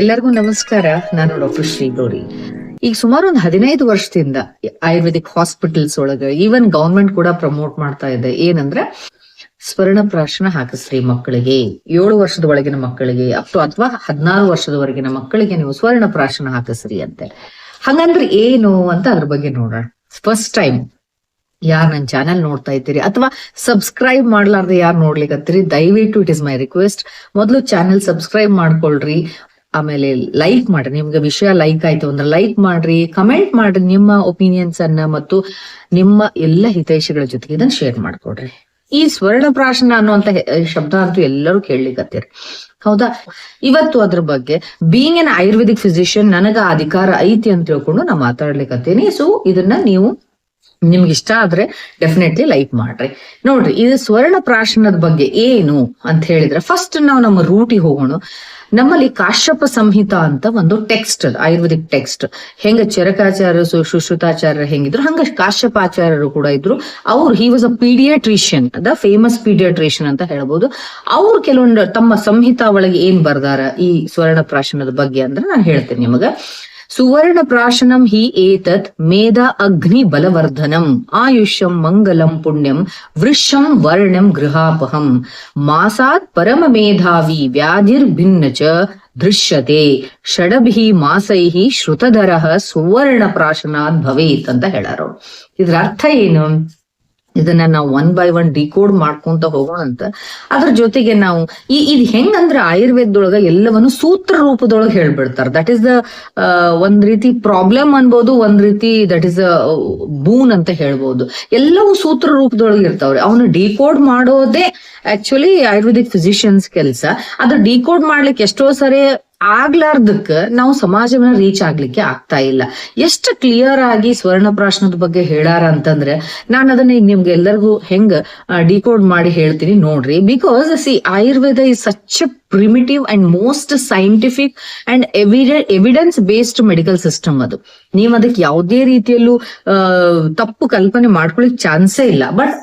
ಎಲ್ಲರಿಗೂ ನಮಸ್ಕಾರ. ನಾನು ಡಾಕ್ಟರ್ ಶ್ರೀಗೌರಿ ಈಗ ಸುಮಾರು ಒಂದು ಹದಿನೈದು ವರ್ಷದಿಂದ ಆಯುರ್ವೇದಿಕ್ ಹಾಸ್ಪಿಟಲ್ಸ್ ಒಳಗ ಈವನ್ ಗವರ್ಮೆಂಟ್ ಕೂಡ ಪ್ರಮೋಟ್ ಮಾಡ್ತಾ ಇದೆ. ಏನಂದ್ರೆ ಸ್ವರ್ಣ ಪ್ರಾಶನ ಹಾಕಿಸ್ರಿ ಮಕ್ಕಳಿಗೆ, ಏಳು ವರ್ಷದ ಒಳಗಿನ ಮಕ್ಕಳಿಗೆ ಅಪ್ ಟು ಅಥವಾ ಹದಿನಾರು ವರ್ಷದವರೆಗಿನ ಮಕ್ಕಳಿಗೆ ನೀವು ಸ್ವರ್ಣ ಪ್ರಾಶನ ಹಾಕಿಸ್ರಿ ಅಂತೆ. ಹಂಗಂದ್ರೆ ಏನು ಅಂತ ಅದ್ರ ಬಗ್ಗೆ ನೋಡೋಣ. ಫಸ್ಟ್ ಟೈಮ್ ಯಾರ್ ನನ್ನ ಚಾನೆಲ್ ನೋಡ್ತಾ ಇದ್ದೀರಿ ಅಥವಾ ಸಬ್ಸ್ಕ್ರೈಬ್ ಮಾಡ್ಲಾರ್ದೆ ಯಾರು ನೋಡ್ಲಿಕ್ಕೆ ದಯವಿಟ್ಟು ಇಟ್ ಇಸ್ ಮೈ ರಿಕ್ವೆಸ್ಟ್ ಮೊದಲು ಚಾನೆಲ್ ಸಬ್ಸ್ಕ್ರೈಬ್ ಮಾಡ್ಕೊಳ್ರಿ. ಆಮೇಲೆ ಲೈಕ್ ಮಾಡ್ರಿ. ನಿಮ್ಗೆ ವಿಷಯ ಲೈಕ್ ಆಯ್ತು ಅಂದ್ರೆ ಲೈಕ್ ಮಾಡ್ರಿ ಕಮೆಂಟ್ ಮಾಡ್ರಿ ನಿಮ್ಮ ಒಪಿನಿಯನ್ಸ್ ಅನ್ನ ಮತ್ತು ನಿಮ್ಮ ಎಲ್ಲ ಹಿತೈಷಿಗಳ ಜೊತೆಗೆ ಇದನ್ನ ಶೇರ್ ಮಾಡ್ಕೊಡ್ರಿ. ಈ ಸ್ವರ್ಣ ಪ್ರಾಶನ ಅನ್ನುವಂತ ಶಬ್ದ ಅಂತೂ ಎಲ್ಲರೂ ಕೇಳಲಿಕ್ಕತ್ತೀರಿ ಹೌದಾ? ಇವತ್ತು ಅದ್ರ ಬಗ್ಗೆ ಬೀಯಿಂಗ್ ಎನ್ ಆಯುರ್ವೇದಿಕ್ ಫಿಸಿಷಿಯನ್ ನನಗ ಅಧಿಕಾರ ಐತಿ ಅಂತ ತಿಳ್ಕೊಂಡು ನಾ ಮಾತಾಡ್ಲಿಕ್ಕತ್ತೀನಿ ಸೊ ಇದನ್ನ ನೀವು ನಿಮ್ಗೆ ಇಷ್ಟ ಆದ್ರೆ ಡೆಫಿನೆಟ್ಲಿ ಲೈಕ್ ಮಾಡ್ರಿ. ನೋಡ್ರಿ ಇದು ಸ್ವರ್ಣ ಪ್ರಾಶನದ ಬಗ್ಗೆ ಏನು ಅಂತ ಹೇಳಿದ್ರೆ ಫಸ್ಟ್ ನಾವು ನಮ್ಮ ರೂಟಿಗೆ ಹೋಗೋಣ. ನಮ್ಮಲ್ಲಿ ಕಾಶ್ಯಪ ಸಂಹಿತ ಅಂತ ಒಂದು ಟೆಕ್ಸ್ಟ್ ಆಯುರ್ವೇದಿಕ್ ಟೆಕ್ಸ್ಟ್ ಹೆಂಗ ಚರಕಾಚಾರ್ಯ ಸುಶ್ರುತಾಚಾರ್ಯ ಹೆಂಗಿದ್ರು, ಹಂಗ ಕಾಶ್ಯಪಾಚಾರ್ಯರು ಕೂಡ ಇದ್ರು. ಅವ್ರು he was a paediatrician the famous paediatrician ಅಂತ ಹೇಳ್ಬೋದು. ಅವ್ರು ಕೆಲವೊಂದು ತಮ್ಮ ಸಂಹಿತಾ ಒಳಗೆ ಏನ್ ಬರ್ದಾರ ಈ ಸ್ವರ್ಣ ಪ್ರಾಶನದ ಬಗ್ಗೆ ಅಂದ್ರೆ ನಾನು ಹೇಳ್ತೇನೆ ನಿಮಗ. ಸುವರ್ಣ ಪ್ರಾಶನಂ ಹಿ ಏತತ್ ಮೇಧ ಅಗ್ನಿ ಬಲವರ್ಧನಂ ಆಯುಷ್ಯಂ ಮಂಗಲಂ ಪುಣ್ಯಂ ವೃಷಂ ವರ್ಣಂ ಗೃಹಾಪಹಂ ಮಾಸಾತ್ ಪರಮ ಮೇಧಾವಿ ವ್ಯಾಧಿರ್ಭಿನ್ನ ಚ ದೃಶ್ಯತೆ ಷಡಭಿ ಮಾಸೈ ಶ್ರುತಧರ ಸುವರ್ಣ ಪ್ರಾಶನಾತ್ ಭವೇತ್ ಅಂತ ಹೇಳಾರು. ಇದ್ರ ಅರ್ಥ ಏನು? ಇದನ್ನ ನಾವು ಒನ್ ಬೈ ಒನ್ ಡಿಕೋಡ್ ಮಾಡ್ಕೊಂತ ಹೋಗೋಣ ಅಂತ. ಅದ್ರ ಜೊತೆಗೆ ನಾವು ಈ, ಇದು ಹೆಂಗಂದ್ರೆ ಆಯುರ್ವೇದದೊಳಗ ಎಲ್ಲವನ್ನು ಸೂತ್ರ ರೂಪದೊಳಗೆ ಹೇಳ್ಬಿಡ್ತಾರ. ದಟ್ ಇಸ್ ದ ಒಂದ್ ರೀತಿ ಪ್ರಾಬ್ಲಮ್ ಅನ್ಬೋದು, ಒಂದ್ ರೀತಿ ದಟ್ ಇಸ್ ಅ ಬೂನ್ ಅಂತ ಹೇಳ್ಬೋದು. ಎಲ್ಲವೂ ಸೂತ್ರ ರೂಪದೊಳಗೆ ಇರ್ತಾವ್ರಿ. ಅವನು ಡಿಕೋಡ್ ಮಾಡೋದೇ ಆಕ್ಚುಲಿ ಆಯುರ್ವೇದಿಕ್ ಫಿಸಿಷಿಯನ್ಸ್ ಕೆಲಸ. ಅದು ಡಿಕೋಡ್ ಮಾಡ್ಲಿಕ್ಕೆ ಎಷ್ಟೋ ಸರಿ ಆಗ್ಲಾರ್ದಕ್ಕ ನಾವು ಸಮಾಜವನ್ನ ರೀಚ್ ಆಗ್ಲಿಕ್ಕೆ ಆಗ್ತಾ ಇಲ್ಲ. ಎಷ್ಟು ಕ್ಲಿಯರ್ ಆಗಿ ಸ್ವರ್ಣ ಪ್ರಾಶ್ನದ ಬಗ್ಗೆ ಹೇಳಾರ ಅಂತಂದ್ರೆ ನಾನು ಅದನ್ನ ಈಗ ನಿಮ್ಗೆ ಎಲ್ಲರಿಗೂ ಹೆಂಗ್ ಡಿಕೋಡ್ ಮಾಡಿ ಹೇಳ್ತೀನಿ ನೋಡ್ರಿ. Because see Ayurveda is such primitive and most scientific and evidence based medical system ಅದು. ನೀವು ಅದಕ್ಕೆ ಯಾವುದೇ ರೀತಿಯಲ್ಲೂ ತಪ್ಪು ಕಲ್ಪನೆ ಮಾಡ್ಕೊಳ್ಳಿಕ್ ಚಾನ್ಸೇ ಇಲ್ಲ. ಬಟ್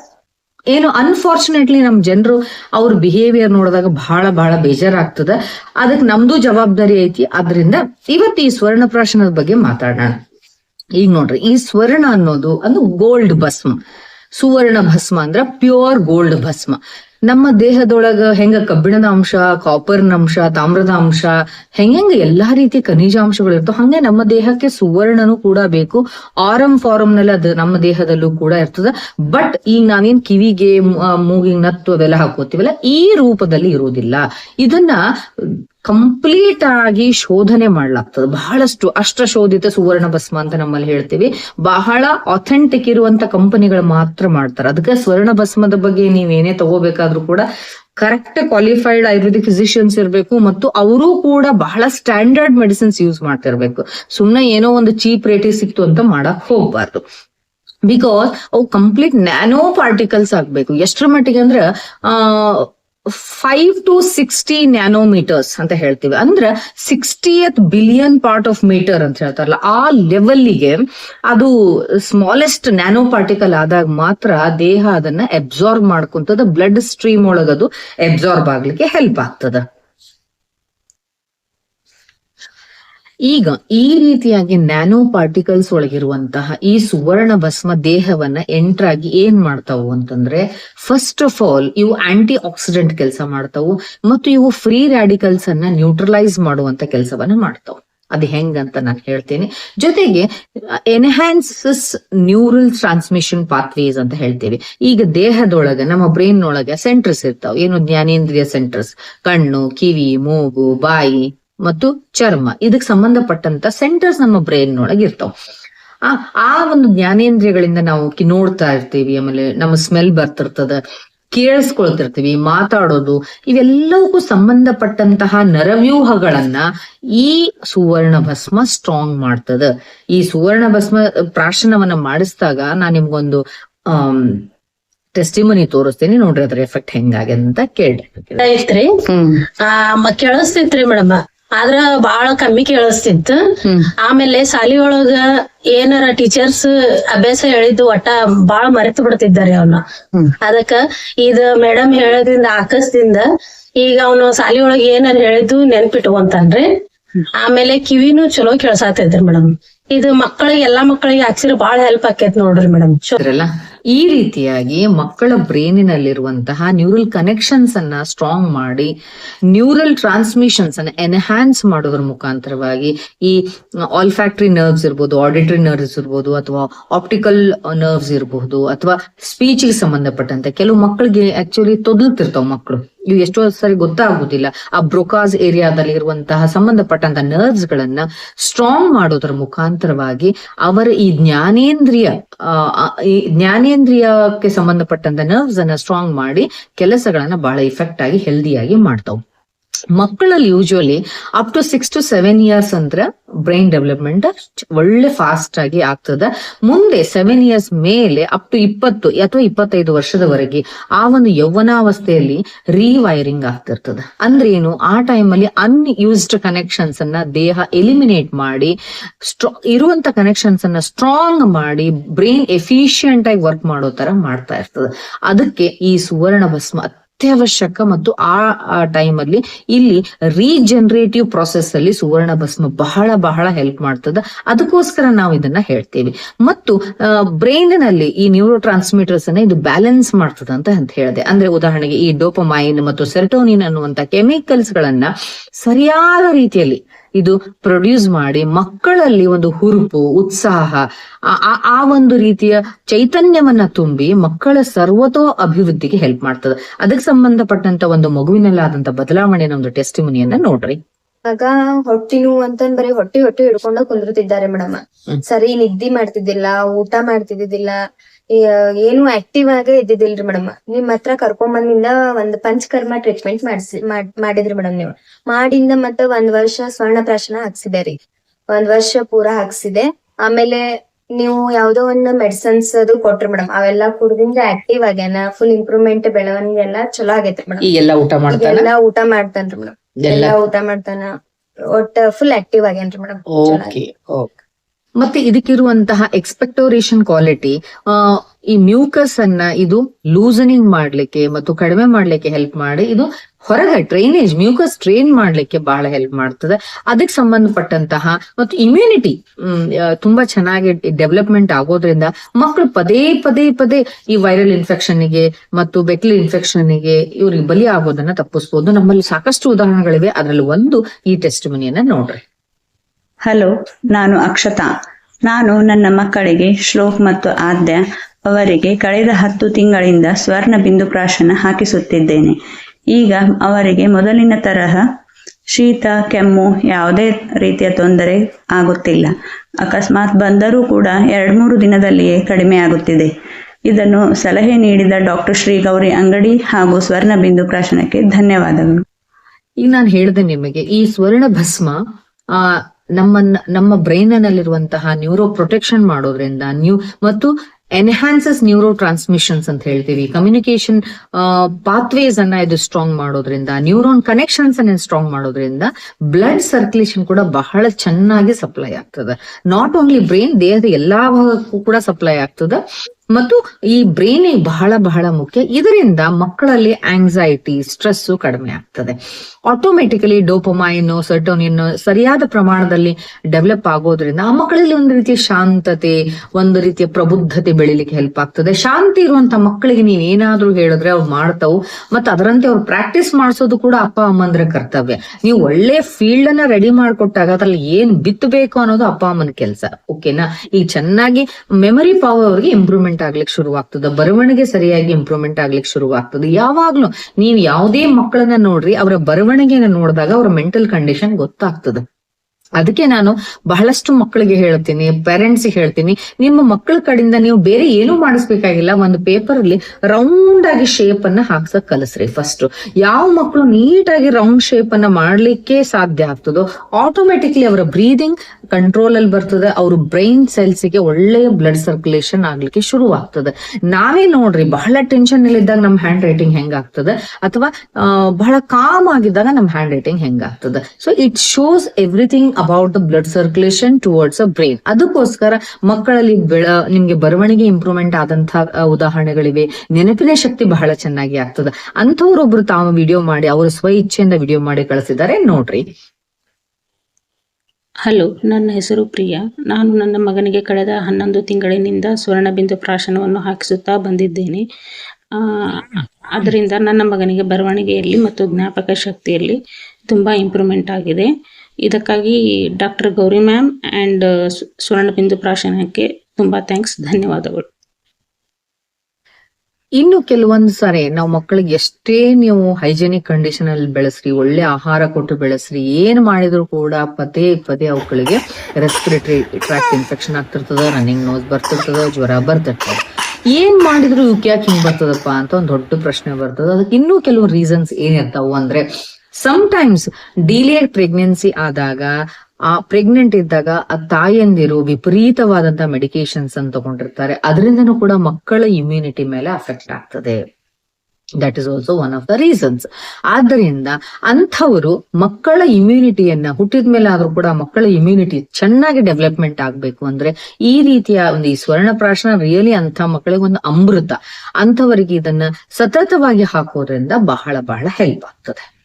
ಏನು ಅನ್ಫಾರ್ಚುನೇಟ್ಲಿ ನಮ್ ಜನರು ಅವ್ರ ಬಿಹೇವಿಯರ್ ನೋಡಿದಾಗ ಬಹಳ ಬಹಳ ಬೇಜಾರಾಗ್ತದ. ಅದಕ್ಕೆ ನಮ್ದು ಜವಾಬ್ದಾರಿ ಐತಿ. ಅದರಿಂದ ಇವತ್ತು ಈ ಸ್ವರ್ಣ ಪ್ರಾಶನದ ಬಗ್ಗೆ ಮಾತಾಡೋಣ. ಈಗ ನೋಡ್ರಿ, ಈ ಸ್ವರ್ಣ ಅನ್ನೋದು ಅಂದ್ರೆ ಗೋಲ್ಡ್ ಭಸ್ಮ. ಸುವರ್ಣ ಭಸ್ಮ ಅಂದ್ರ ಪ್ಯೂರ್ ಗೋಲ್ಡ್ ಭಸ್ಮ. ನಮ್ಮ ದೇಹದೊಳಗ ಹೆಂಗ ಕಬ್ಬಿಣದ ಅಂಶ ಕಾಪರ್ನ ಅಂಶ, ತಾಮ್ರದ ಅಂಶ, ಹೆಂಗ ಎಲ್ಲಾ ರೀತಿಯ ಖನಿಜಾಂಶಗಳು ಇರ್ತಾವ, ಹಂಗೆ ನಮ್ಮ ದೇಹಕ್ಕೆ ಸುವರ್ಣನು ಕೂಡ ಬೇಕು. ಆರಂ ಫಾರಂ ನಲ್ಲಿ ಅದು ನಮ್ಮ ದೇಹದಲ್ಲೂ ಕೂಡ ಇರ್ತದ. ಬಟ್ ಈಗ ನಾವೇನ್ ಕಿವಿಗೆ ಮೂಗಿಗೆ ನತ್ತು ಅವೆಲ್ಲ ಹಾಕೋತೀವಲ್ಲ, ಈ ರೂಪದಲ್ಲಿ ಇರುವುದಿಲ್ಲ. ಇದನ್ನ ಕಂಪ್ಲೀಟ್ ಆಗಿ ಶೋಧನೆ ಮಾಡ್ಲಾಗ್ತದೆ. ಬಹಳಷ್ಟು ಅಷ್ಟ ಶೋಧಿತ ಸುವರ್ಣ ಭಸ್ಮ ಅಂತ ನಮ್ಮಲ್ಲಿ ಹೇಳ್ತೀವಿ. ಬಹಳ ಅಥೆಂಟಿಕ್ ಇರುವಂತ ಕಂಪನಿಗಳು ಮಾತ್ರ ಮಾಡ್ತಾರೆ. ಅದಕ್ಕೆ ಸ್ವರ್ಣ ಭಸ್ಮದ ಬಗ್ಗೆ ನೀವೇನೇ ತಗೋಬೇಕಾದ್ರೂ ಕೂಡ ಕರೆಕ್ಟ್ ಕ್ವಾಲಿಫೈಡ್ ಆಯುರ್ವೇದಿಕ್ ಫಿಸಿಷಿಯನ್ಸ್ ಇರಬೇಕು ಮತ್ತು ಅವರು ಕೂಡ ಬಹಳ ಸ್ಟ್ಯಾಂಡರ್ಡ್ ಮೆಡಿಸಿನ್ಸ್ ಯೂಸ್ ಮಾಡ್ತಿರ್ಬೇಕು. ಸುಮ್ಮನೆ ಏನೋ ಒಂದು ಚೀಪ್ ರೇಟಿಗೆ ಸಿಕ್ತು ಅಂತ ಮಾಡಕ್ ಹೋಗ್ಬಾರ್ದು. ಬಿಕಾಸ್ ಅವು ಕಂಪ್ಲೀಟ್ ನ್ಯಾನೋ ಪಾರ್ಟಿಕಲ್ಸ್ ಆಗ್ಬೇಕು. ಎಷ್ಟರ ಮಟ್ಟಿಗೆ ಅಂದ್ರೆ, ಆ ಫೈವ್ ಟು ಸಿಕ್ಸ್ಟಿ ನ್ಯಾನೋಮೀಟರ್ಸ್ ಅಂತ ಹೇಳ್ತೀವಿ. ಅಂದ್ರೆ sixtieth billion part of metre ಅಂತ ಹೇಳ್ತಾರಲ್ಲ, ಆ ಲೆವೆಲ್ಗೆ ಅದು ಸ್ಮಾಲೆಸ್ಟ್ ನ್ಯಾನೋ ಪಾರ್ಟಿಕಲ್ ಆದಾಗ ಮಾತ್ರ ದೇಹ ಅದನ್ನ ಅಬ್ಸಾರ್ಬ್ ಮಾಡ್ಕೊಂತದ ಬ್ಲಡ್ ಸ್ಟ್ರೀಮ್ ಒಳಗದು ಅಬ್ಸಾರ್ಬ್ ಆಗ್ಲಿಕ್ಕೆ ಹೆಲ್ಪ್ ಆಗ್ತದ. ಈಗ ಈ ರೀತಿಯಾಗಿ ನ್ಯಾನೋ ಪಾರ್ಟಿಕಲ್ಸ್ ಒಳಗಿರುವಂತಹ ಈ ಸುವರ್ಣ ಭಸ್ಮ ದೇಹವನ್ನ ಎಂಟ್ರಾಗಿ ಏನ್ ಮಾಡ್ತಾವು ಅಂತಂದ್ರೆ ಫಸ್ಟ್ ಆಫ್ ಆಲ್ ಇವು ಆಂಟಿ ಆಕ್ಸಿಡೆಂಟ್ ಕೆಲಸ ಮಾಡ್ತಾವು ಮತ್ತು ಇವು ಫ್ರೀ ರ್ಯಾಡಿಕಲ್ಸ್ ಅನ್ನ ನ್ಯೂಟ್ರಲೈಸ್ ಮಾಡುವಂತ ಕೆಲಸವನ್ನ ಮಾಡ್ತಾವು. ಅದು ಹೆಂಗಂತ ನಾನು ಹೇಳ್ತೇನೆ. ಜೊತೆಗೆ ಎನ್ಹ್ಯಾನ್ಸಸ್ ನ್ಯೂರಲ್ ಟ್ರಾನ್ಸ್ಮಿಷನ್ ಪಾತ್ವೇಸ್ ಅಂತ ಹೇಳ್ತೇವೆ. ಈಗ ದೇಹದೊಳಗೆ, ನಮ್ಮ ಬ್ರೈನ್ ಒಳಗೆ ಸೆಂಟರ್ಸ್ ಇರ್ತಾವ. ಏನು ಜ್ಞಾನೇಂದ್ರಿಯ ಸೆಂಟರ್ಸ್ ಕಣ್ಣು, ಕಿವಿ, ಮೂಗು, ಬಾಯಿ. ಮತ್ತು ಚರ್ಮ. ಇದಕ್ಕೆ ಸಂಬಂಧಪಟ್ಟಂತ ಸೆಂಟರ್ಸ್ ನಮ್ಮ ಬ್ರೈನ್ ಒಳಗೆ ಇರ್ತಾವ. ಆ ಆ ಒಂದು ಜ್ಞಾನೇಂದ್ರಿಯಗಳಿಂದ ನಾವು ಕಿ- ನೋಡ್ತಾ ಇರ್ತೀವಿ ಆಮೇಲೆ ನಮ್ಮ ಸ್ಮೆಲ್ ಬರ್ತಿರ್ತದ ಕೇಳಿಸ್ಕೊಳ್ತಿರ್ತೀವಿ ಮಾತಾಡೋದು ಇವೆಲ್ಲವಕ್ಕೂ ಸಂಬಂಧಪಟ್ಟಂತಹ ನರವ್ಯೂಹಗಳನ್ನ ಈ ಸುವರ್ಣ ಭಸ್ಮ ಸ್ಟ್ರಾಂಗ್ ಮಾಡ್ತದ. ಈ ಸುವರ್ಣ ಭಸ್ಮ ಪ್ರಾಶನವನ್ನ ಮಾಡಿಸಿದಾಗ ನಾನ್ ನಿಮ್ಗೊಂದು ಆ ಟೆಸ್ಟಿಮನಿ ತೋರಿಸ್ತೀನಿ. ನೋಡ್ರಿ ಅದ್ರ ಎಫೆಕ್ಟ್ ಹೆಂಗಾಗ್ಯದ ಅಂತ ಕೇಳ್ರಿ ಕೇಳಿಸ್ತೈತ್ರಿ ಆ ಮ- ಕೇಳಿಸ್ತಿತ್ರಿ ಮೇಡಮ್. ಆದ್ರ ಬಾಳ ಕಮ್ಮಿ ಕೇಳಿಸ್ತಿತ್ತು. ಆಮೇಲೆ ಸಾಲಿ ಒಳಗ ಏನಾರ ಟೀಚರ್ಸ್ ಅಭ್ಯಾಸ ಹೇಳಿದ್ದು ಒಟ್ಟ ಬಾಳ ಮರೆತು ಬಿಡ್ತಿದ್ದಾರೆ ಅವ್ನ. ಅದಕ್ಕ ಇದ ಮೇಡಮ್ ಹೇಳೋದ್ರಿಂದ ಆಕಸ್ದಿಂದ ಈಗ ಅವನು ಸಾಲಿ ಒಳಗ ಏನಾರ ಹೇಳಿದ್ದು ನೆನ್ಪಿಟ್ಕೊಂತಾನ್ರಿ. ಆಮೇಲೆ ಕಿವಿನೂ ಚಲೋ ಕೇಳ್ಸಾತೈತ್ರಿ ಮೇಡಮ್ ಇದು ಮಕ್ಕಳಿಗೆ, ಎಲ್ಲಾ ಮಕ್ಕಳಿಗೆ ಹಾಕ್ಸಿರ ಬಾಳ ಹೆಲ್ಪ್ ಆಕೈತ್ ನೋಡ್ರಿ ಮೇಡಮ್ ಈ ರೀತಿಯಾಗಿ ಮಕ್ಕಳ ಬ್ರೈನಿನಲ್ಲಿರುವಂತಹ ನ್ಯೂರಲ್ ಕನೆಕ್ಷನ್ಸ್ ಅನ್ನ ಸ್ಟ್ರಾಂಗ್ ಮಾಡಿ, ನ್ಯೂರಲ್ ಟ್ರಾನ್ಸ್ಮಿಷನ್ಸ್ ಅನ್ನ ಎನ್ಹ್ಯಾನ್ಸ್ ಮಾಡೋದ್ರ ಮುಖಾಂತರವಾಗಿ ಈ ಆಲ್ಫ್ಯಾಕ್ಟರಿ ನರ್ವ್ಸ್ ಇರ್ಬೋದು ಆಡಿಟರಿ ನರ್ವ್ಸ್ ಇರ್ಬೋದು, ಅಥವಾ ಆಪ್ಟಿಕಲ್ ನರ್ವ್ಸ್ ಇರಬಹುದು ಅಥವಾ ಸ್ಪೀಚ್ ಸಂಬಂಧಪಟ್ಟಂತೆ ಕೆಲವು ಮಕ್ಕಳಿಗೆ ಆಕ್ಚುಲಿ ತೊದಲ್ತಿರ್ತಾವ ಮಕ್ಕಳು ಇವು ಎಷ್ಟೋ ಸರಿ ಗೊತ್ತಾಗುದಿಲ್ಲ. ಆ ಬ್ರೋಕಾಸ್ ಏರಿಯಾದಲ್ಲಿ ಇರುವಂತಹ ಸಂಬಂಧಪಟ್ಟಂತ ನರ್ವ್ಸ್ ಗಳನ್ನ ಸ್ಟ್ರಾಂಗ್ ಮಾಡೋದ್ರ ಮುಖಾಂತರವಾಗಿ ಅವರ ಈ ಜ್ಞಾನೇಂದ್ರಿಯ ಈ ಜ್ಞಾನೇಂದ್ರಿಯಕ್ಕೆ ಸಂಬಂಧಪಟ್ಟಂತ ನರ್ವ್ಸ್ ಅನ್ನ ಸ್ಟ್ರಾಂಗ್ ಮಾಡಿ ಕೆಲಸಗಳನ್ನ ಬಹಳ ಇಫೆಕ್ಟ್ ಆಗಿ ಹೆಲ್ದಿಯಾಗಿ ಮಾಡ್ತಾವ್. ಮಕ್ಕಳಲ್ಲಿ usually up to six to seven years ಅಂದ್ರೆ ಬ್ರೈನ್ ಡೆವಲಪ್ಮೆಂಟ್ ಒಳ್ಳೆ ಫಾಸ್ಟ್ ಆಗಿ ಆಗ್ತದ. ಮುಂದೆ ಸೆವೆನ್ ಇಯರ್ಸ್ ಮೇಲೆ ಅಪ್ ಟು ಇಪ್ಪತ್ತು ಅಥವಾ ಇಪ್ಪತ್ತೈದು ವರ್ಷದವರೆಗೆ ಆ ಒಂದು ಯೌವನಾವಸ್ಥೆಯಲ್ಲಿ ರೀವೈರಿಂಗ್ ಆಗ್ತಿರ್ತದ. ಅಂದ್ರೆ ಏನು? ಆ ಟೈಮಲ್ಲಿ ಅನ್ಯೂಸ್ಡ್ ಕನೆಕ್ಷನ್ಸ್ ಅನ್ನ ದೇಹ ಎಲಿಮಿನೇಟ್ ಮಾಡಿ ಸ್ಟ್ರಾ ಇರುವಂತ ಕನೆಕ್ಷನ್ಸ್ ಅನ್ನ ಸ್ಟ್ರಾಂಗ್ ಮಾಡಿ ಬ್ರೈನ್ ಎಫಿಷಿಯಂಟ್ ಆಗಿ ವರ್ಕ್ ಮಾಡೋ ತರ ಮಾಡ್ತಾ ಇರ್ತದೆ. ಅದಕ್ಕೆ ಈ ಸುವರ್ಣ ಭಸ್ಮ ಅತ್ಯವಶ್ಯಕ ಮತ್ತು ಆ ಅಲ್ಲಿ ಇಲ್ಲಿ ರೀಜನರೇಟಿವ್ ಪ್ರಾಸೆಸ್ ಅಲ್ಲಿ ಸುವರ್ಣ ಭಸ್ಮ ಬಹಳ ಬಹಳ ಹೆಲ್ಪ್ ಮಾಡ್ತದ. ಅದಕ್ಕೋಸ್ಕರ ನಾವು ಇದನ್ನ ಹೇಳ್ತೀವಿ. ಮತ್ತು ಬ್ರೈನ್ನಲ್ಲಿ ಈ ನ್ಯೂರೋ ಟ್ರಾನ್ಸ್ಮಿಟರ್ಸ್ ಅನ್ನ ಇದು ಬ್ಯಾಲೆನ್ಸ್ ಮಾಡ್ತದ ಅಂತ ಅಂತ ಹೇಳಿದೆ. ಅಂದ್ರೆ ಉದಾಹರಣೆಗೆ ಈ ಡೋಪಮೈನ್ ಮತ್ತು ಸೆರಟೋನಿನ್ ಅನ್ನುವಂತ ಕೆಮಿಕಲ್ಸ್ ಗಳನ್ನ ಸರಿಯಾದ ರೀತಿಯಲ್ಲಿ ಇದು ಪ್ರೊಡ್ಯೂಸ್ ಮಾಡಿ ಮಕ್ಕಳಲ್ಲಿ ಒಂದು ಹುರುಪು ಉತ್ಸಾಹ ಆ- ಒಂದು ರೀತಿಯ ಚೈತನ್ಯವನ್ನ ತುಂಬಿ ಮಕ್ಕಳ ಸರ್ವತೋ ಅಭಿವೃದ್ಧಿಗೆ ಹೆಲ್ಪ್ ಮಾಡ್ತದೆ. ಅದಕ್ಕೆ ಸಂಬಂಧಪಟ್ಟಂತ ಒಂದು ಮಗುವಿನಲ್ಲಾದಂತ ಬದಲಾವಣೆಯ ಒಂದು ಟೆಸ್ಟಿಮನಿಯನ್ನ ನೋಡ್ರಿ. ಆಗ ಹೊಟ್ಟಿನು ಅಂತ ಬರೀ ಹೊಟ್ಟಿ ಹೊಟ್ಟೆ ಹಿಡ್ಕೊಂಡ ಕುಂದಿರ್ತಿದ್ದಾರೆ ಮೇಡಮ್. ಸರಿ ನಿದ್ದಿ ಮಾಡ್ತಿದ್ದಿಲ್ಲ ಊಟ ಮಾಡ್ತಿದ್ದಿಲ್ಲ ಏನು ಆಕ್ಟಿವ್ ಆಗೇ ಇದ್ದಿದ್ದಿಲ್ರಿ ಮೇಡಮ್ ನಿಮ್ ಹತ್ರ ಕರ್ಕೊಂಡ್ ಬಂದಿಂದ ಒಂದ್ ಪಂಚಕರ್ಮ ಟ್ರೀಟ್ಮೆಂಟ್ ಮಾಡಿಸಿ ಮಾಡ್- ಮಾಡಿದ್ರಿ ಮೇಡಮ್ ನೀವು. ಮಾಡಿಂದ ಮತ್ತ ಒಂದ್ ವರ್ಷ ಸ್ವರ್ಣ ಪ್ರಾಶನ ಹಾಕ್ಸಿದೆ ರೀ. ಒಂದ್ ವರ್ಷ ಪೂರಾ ಹಾಕ್ಸಿದೆ. ಆಮೇಲೆ ನೀವು ಯಾವ್ದೋ ಒಂದ್ ಮೆಡಿಸನ್ಸ್ ಅದು ಕೊಟ್ರಿ ಮೇಡಮ್ ಅವೆಲ್ಲ ಕುಡ್ದಿಂದ ಆಕ್ಟಿವ್ ಆಗ್ಯಾನ. ಫುಲ್ ಇಂಪ್ರೂವ್ಮೆಂಟ್ ಬೆಳವಣಿಗೆ ಎಲ್ಲಾ ಚಲೋ ಆಗೈತ್ರಿ ಮೇಡಮ್ ಎಲ್ಲಾ ಊಟ ಮಾಡ್ತಾನ? ಎಲ್ಲಾ ಊಟ ಮಾಡ್ತಾನ್ರಿ ಮೇಡಮ್ ಎಲ್ಲ? ಎಲ್ಲಾ ಊಟ ಮಾಡ್ತಾನ. ಒಟ್ಟ ಫುಲ್ ಆಕ್ಟಿವ್ ಆಗ್ಯಾನ್ರಿ ಮೇಡಮ್ ಓಕೆ ಓಕೆ ಮತ್ತೆ ಇದಕ್ಕಿರುವಂತಹ ಎಕ್ಸ್ಪೆಕ್ಟೋರೇಷನ್ ಕ್ವಾಲಿಟಿ ಈ ಮ್ಯೂಕಸ್ ಅನ್ನ ಇದು ಲೂಸನಿಂಗ್ ಮಾಡ್ಲಿಕ್ಕೆ ಮತ್ತು ಕಡಿಮೆ ಮಾಡ್ಲಿಕ್ಕೆ ಹೆಲ್ಪ್ ಮಾಡಿ, ಇದು ಹೊರಗೆ ಡ್ರೈನೇಜ್ ಮ್ಯೂಕಸ್ ಟ್ರೈನ್ ಮಾಡ್ಲಿಕ್ಕೆ ಬಹಳ ಹೆಲ್ಪ್ ಮಾಡ್ತದೆ. ಅದಕ್ಕೆ ಸಂಬಂಧಪಟ್ಟಂತಹ ಮತ್ತು ಇಮ್ಯುನಿಟಿ ತುಂಬಾ ಚೆನ್ನಾಗಿ ಡೆವಲಪ್ಮೆಂಟ್ ಆಗೋದ್ರಿಂದ ಮಕ್ಕಳು ಪದೇ ಪದೇ ಪದೇ ಈ ವೈರಲ್ ಇನ್ಫೆಕ್ಷನ್ಗೆ ಮತ್ತು ಬೆಕ್ಲಿ ಇನ್ಫೆಕ್ಷನ್ಗೆ ಇವ್ರಿಗೆ ಬಲಿ ಆಗೋದನ್ನ ತಪ್ಪಿಸ್ಬೋದು. ನಮ್ಮಲ್ಲಿ ಸಾಕಷ್ಟು ಉದಾಹರಣೆಗಳಿವೆ. ಅದರಲ್ಲಿ ಒಂದು ಈ ಟೆಸ್ಟ್ ಮನಿಯನ್ನ ನೋಡ್ರಿ. ಹಲೋ, ನಾನು ಅಕ್ಷತಾ. ನಾನು ನನ್ನ ಮಕ್ಕಳಿಗೆ ಶ್ಲೋಕ್ ಮತ್ತು ಆದ್ಯ ಅವರಿಗೆ ಕಳೆದ ಹತ್ತು ತಿಂಗಳಿಂದ ಸ್ವರ್ಣ ಬಿಂದು ಪ್ರಾಶನ ಹಾಕಿಸುತ್ತಿದ್ದೇನೆ. ಈಗ ಅವರಿಗೆ ಮೊದಲಿನ ತರಹ ಶೀತ, ಕೆಮ್ಮು ಯಾವುದೇ ರೀತಿಯ ತೊಂದರೆ ಆಗುತ್ತಿಲ್ಲ. ಅಕಸ್ಮಾತ್ ಬಂದರೂ ಕೂಡ ಎರಡು ಮೂರು ದಿನದಲ್ಲಿಯೇ ಕಡಿಮೆ ಆಗುತ್ತಿದೆ. ಇದನ್ನು ಸಲಹೆ ನೀಡಿದ ಡಾಕ್ಟರ್ ಶ್ರೀ ಗೌರಿ ಅಂಗಡಿ ಹಾಗೂ ಸ್ವರ್ಣ ಬಿಂದು ಪ್ರಾಶನಕ್ಕೆ ಧನ್ಯವಾದಗಳು. ಈಗ ನಾನು ಹೇಳಿದೆ ನಿಮಗೆ, ಈ ಸ್ವರ್ಣ ಭಸ್ಮ ಆ ನಮ್ಮ ನಮ್ಮ ಬ್ರೈನ್ ನಲ್ಲಿರುವಂತಹ ನ್ಯೂರೋ ಪ್ರೊಟೆಕ್ಷನ್ ಮಾಡೋದ್ರಿಂದ ನ್ಯೂ ಮತ್ತು ಎನ್ಹಾನ್ಸಸ್ ನ್ಯೂರೋ ಟ್ರಾನ್ಸ್ಮಿಷನ್ಸ್ ಅಂತ ಹೇಳ್ತೀವಿ. ಕಮ್ಯುನಿಕೇಶನ್ ಪಾತ್ವೇಸ್ ಅನ್ನ ಇದು ಸ್ಟ್ರಾಂಗ್ ಮಾಡೋದ್ರಿಂದ ನ್ಯೂರೋನ್ ಕನೆಕ್ಷನ್ಸ್ ಅನ್ನ ಸ್ಟ್ರಾಂಗ್ ಮಾಡೋದ್ರಿಂದ ಬ್ಲಡ್ ಸರ್ಕ್ಯುಲೇಷನ್ ಕೂಡ ಬಹಳ ಚೆನ್ನಾಗಿ ಸಪ್ಲೈ ಆಗ್ತದೆ. ನಾಟ್ ಓನ್ಲಿ ಬ್ರೈನ್ ದೇಹದ ಎಲ್ಲಾ ಭಾಗಕ್ಕೂ ಕೂಡ ಸಪ್ಲೈ ಆಗ್ತದೆ. ಮತ್ತು ಈ ಬ್ರೈನ್ ಬಹಳ ಬಹಳ ಮುಖ್ಯ. ಇದರಿಂದ ಮಕ್ಕಳಲ್ಲಿ ಆಂಗ್ಸೈಟಿ ಸ್ಟ್ರೆಸ್ ಕಡಿಮೆ ಆಗ್ತದೆ. ಆಟೋಮೆಟಿಕಲಿ ಡೋಪಮೈನ್ ಸರ್ಟೋನಿನ್ ಸರಿಯಾದ ಪ್ರಮಾಣದಲ್ಲಿ ಡೆವಲಪ್ ಆಗೋದ್ರಿಂದ ಆ ಮಕ್ಕಳಲ್ಲಿ ಒಂದು ರೀತಿಯ ಶಾಂತತೆ, ಒಂದು ರೀತಿಯ ಪ್ರಬುದ್ಧತೆ ಬೆಳಿಲಿಕ್ಕೆ ಹೆಲ್ಪ್ ಆಗ್ತದೆ. ಶಾಂತಿ ಇರುವಂತ ಮಕ್ಕಳಿಗೆ ನೀವು ಏನಾದ್ರೂ ಹೇಳಿದ್ರೆ ಅವ್ರು ಮಾಡ್ತಾವು, ಮತ್ತೆ ಅದರಂತೆ ಅವ್ರು ಪ್ರಾಕ್ಟೀಸ್ ಮಾಡಿಸೋದು ಕೂಡ ಅಪ್ಪ ಅಮ್ಮಂದ್ರ ಕರ್ತವ್ಯ. ನೀವು ಒಳ್ಳೆ ಫೀಲ್ಡ್ ಅನ್ನ ರೆಡಿ ಮಾಡ್ಕೊಟ್ಟಾಗ ಅದ್ರಲ್ಲಿ ಏನ್ ಬಿತ್ತಬೇಕು ಅನ್ನೋದು ಅಪ್ಪ, ಅಮ್ಮನ ಕೆಲಸ ಓಕೆನಾ ಈ ಚೆನ್ನಾಗಿ ಮೆಮರಿ ಪವರ್ ಅವ್ರಿಗೆ ಇಂಪ್ರೂವ್ಮೆಂಟ್ ಆಗ್ಲಿಕ್ಕೆ ಶುರುವಾಗ್ತದೆ, ಬರವಣಿಗೆ ಸರಿಯಾಗಿ ಇಂಪ್ರೂವ್ಮೆಂಟ್ ಆಗ್ಲಿಕ್ಕೆ ಶುರುವಾಗ್ತದೆ. ಯಾವಾಗ್ಲೂ ನೀವು ಯಾವುದೇ ಮಕ್ಕಳನ್ನ ನೋಡ್ರಿ, ಅವರ ಬರವಣಿಗೆನ ನೋಡಿದಾಗ ಅವ್ರ ಮೆಂಟಲ್ ಕಂಡೀಷನ್ ಗೊತ್ತಾಗ್ತದೆ. ಅದಕ್ಕೆ ನಾನು ಬಹಳಷ್ಟು ಮಕ್ಕಳಿಗೆ ಹೇಳ್ತೀನಿ ಪೇರೆಂಟ್ಸ್ ಹೇಳ್ತೀನಿ, ನಿಮ್ಮ ಮಕ್ಕಳ ಕಡೆಯಿಂದ ನೀವು ಬೇರೆ ಏನು ಮಾಡಿಸ್ಬೇಕಾಗಿಲ್ಲ, ಒಂದು ಪೇಪರ್ ಅಲ್ಲಿ ರೌಂಡ್ ಆಗಿ ಶೇಪ್ ಅನ್ನ ಹಾಕ್ಸಕ್ ಕಲಿಸ್ರಿ ಫಸ್ಟ್ ಯಾವ ಮಕ್ಕಳು ನೀಟಾಗಿ ರೌಂಡ್ ಶೇಪ್ ಅನ್ನ ಮಾಡ್ಲಿಕ್ಕೆ ಸಾಧ್ಯ ಆಗ್ತದೋ ಆಟೋಮೆಟಿಕ್ಲಿ ಅವರ ಬ್ರೀದಿಂಗ್ ಕಂಟ್ರೋಲ್ ಅಲ್ಲಿ ಬರ್ತದೆ, ಅವ್ರ ಬ್ರೈನ್ ಸೆಲ್ಸ್ಗೆ ಒಳ್ಳೆಯ ಬ್ಲಡ್ ಸರ್ಕ್ಯುಲೇಷನ್ ಆಗ್ಲಿಕ್ಕೆ ಶುರು ಆಗ್ತದೆ ನಾವೇ ನೋಡ್ರಿ, ಬಹಳ ಟೆನ್ಷನ್ ಇದ್ದಾಗ ನಮ್ ಹ್ಯಾಂಡ್ ರೈಟಿಂಗ್ ಹೆಂಗ್ ಆಗ್ತದೆ, ಅಥವಾ ಬಹಳ ಕಾಮ್ ಆಗಿದ್ದಾಗ ನಮ್ ಹ್ಯಾಂಡ್ ರೈಟಿಂಗ್ ಹೆಂಗ್ ಆಗ್ತದೆ. So it shows everything about the blood circulation towards a brain ಅದಕ್ಕೋಸ್ಕರ ಮಕ್ಕಳಲ್ಲಿ ಬೆಳ, ನಿಮ್ಗೆ ಬರವಣಿಗೆ ಇಂಪ್ರೂವ್ಮೆಂಟ್ ಆದಂತಹ ಉದಾಹರಣೆಗಳಿವೆ. ನೆನಪಿನ ಶಕ್ತಿ ಬಹಳ ಚೆನ್ನಾಗಿ ಆಗ್ತದ. ಅಂಥವ್ರೊಬ್ರು ತಾವು ವಿಡಿಯೋ ಮಾಡಿ, ಅವರು ಸ್ವ ಇಚ್ಛೆಯಿಂದ ವಿಡಿಯೋ ಮಾಡಿ ಕಳಿಸಿದ್ದಾರೆ ನೋಡ್ರಿ. ಹಲೋ ನನ್ನ ಹೆಸರು ಪ್ರಿಯಾ. ನಾನು ನನ್ನ ಮಗನಿಗೆ ಕಳೆದ ಹನ್ನೊಂದು ತಿಂಗಳಿನಿಂದ ಸ್ವರ್ಣಬಿಂದು ಪ್ರಾಶನವನ್ನು ಹಾಕಿಸುತ್ತಾ ಬಂದಿದ್ದೇನೆ. ಅದರಿಂದ ನನ್ನ ಮಗನಿಗೆ ಬರವಣಿಗೆಯಲ್ಲಿ ಮತ್ತು ಜ್ಞಾಪಕ ಶಕ್ತಿಯಲ್ಲಿ ತುಂಬ ಇಂಪ್ರೂವ್ಮೆಂಟ್ ಆಗಿದೆ. ಇದಕ್ಕಾಗಿ ಡಾಕ್ಟರ್ ಗೌರಿ ಮ್ಯಾಮ್ ಆ್ಯಂಡ್ ಸ್ವರ್ಣಬಿಂದು ಪ್ರಾಶನಕ್ಕೆ ತುಂಬಾ ಥ್ಯಾಂಕ್ಸ್ ಧನ್ಯವಾದಗಳು. ಇನ್ನು ಕೆಲವೊಂದು ಸಾರಿ ನಾವು ಮಕ್ಕಳಿಗೆ ಎಷ್ಟೇ ನೀವು ಹೈಜೆನಿಕ್ ಕಂಡೀಷನ್ ಅಲ್ಲಿ ಬೆಳೆಸ್ರಿ, ಒಳ್ಳೆ ಆಹಾರ ಕೊಟ್ಟು ಬೆಳೆಸ್ರಿ, ಏನ್ ಮಾಡಿದ್ರು ಕೂಡ ಪದೇ ಪದೇ ಅವುಗಳಿಗೆ ರೆಸ್ಪಿರೇಟರಿ ಟ್ರ್ಯಾಕ್ಟ್ ಇನ್ಫೆಕ್ಷನ್ ಆಗ್ತಿರ್ತದ ರನ್ನಿಂಗ್ ನೋಸ್ ಬರ್ತಿರ್ತದ, ಜ್ವರ ಬರ್ತಿರ್ತದ. ಏನ್ ಮಾಡಿದ್ರು ಇವಕ್ಕೆ ಯಾಕೆ ಹಿಂಗ್ ಬರ್ತದಪ್ಪ ಅಂತ ಒಂದ್ ದೊಡ್ಡ ಪ್ರಶ್ನೆ ಬರ್ತದ. ಅದಕ್ಕೆ ಇನ್ನೂ ಕೆಲವು ರೀಸನ್ಸ್ ಏನಿರ್ತಾವು ಅಂದ್ರೆ ಟೈಮ್ಸ್ ಡಿಲೇಡ್ ಪ್ರೆಗ್ನೆನ್ಸಿ ಆದಾಗ, ಆ ಪ್ರೆಗ್ನೆಂಟ್ ಇದ್ದಾಗ ಆ ತಾಯಂದಿರು ವಿಪರೀತವಾದಂತಹ ಮೆಡಿಕೇಶನ್ಸ್ ಅನ್ನು ತಗೊಂಡಿರ್ತಾರೆ. ಅದರಿಂದನೂ ಕೂಡ ಮಕ್ಕಳ ಇಮ್ಯುನಿಟಿ ಮೇಲೆ ಅಫೆಕ್ಟ್ ಆಗ್ತದೆ. That is also one of the reasons ಆದ್ದರಿಂದ ಅಂಥವರು ಮಕ್ಕಳ ಇಮ್ಯುನಿಟಿಯನ್ನ ಹುಟ್ಟಿದ ಮೇಲೆ ಆದ್ರೂ ಕೂಡ ಮಕ್ಕಳ ಇಮ್ಯುನಿಟಿ ಚೆನ್ನಾಗಿ ಡೆವಲಪ್ಮೆಂಟ್ ಆಗಬೇಕು ಅಂದ್ರೆ ಈ ರೀತಿಯ ಒಂದು ಈ ಸ್ವರ್ಣ ಪ್ರಾಶನ ರಿಯಲಿ ಅಂತ ಮಕ್ಕಳಿಗೆ ಒಂದು ಅಮೃತ. ಅಂಥವರಿಗೆ ಇದನ್ನ ಸತತವಾಗಿ ಹಾಕೋದ್ರಿಂದ ಬಹಳ ಬಹಳ ಹೆಲ್ಪ್ ಆಗ್ತದೆ.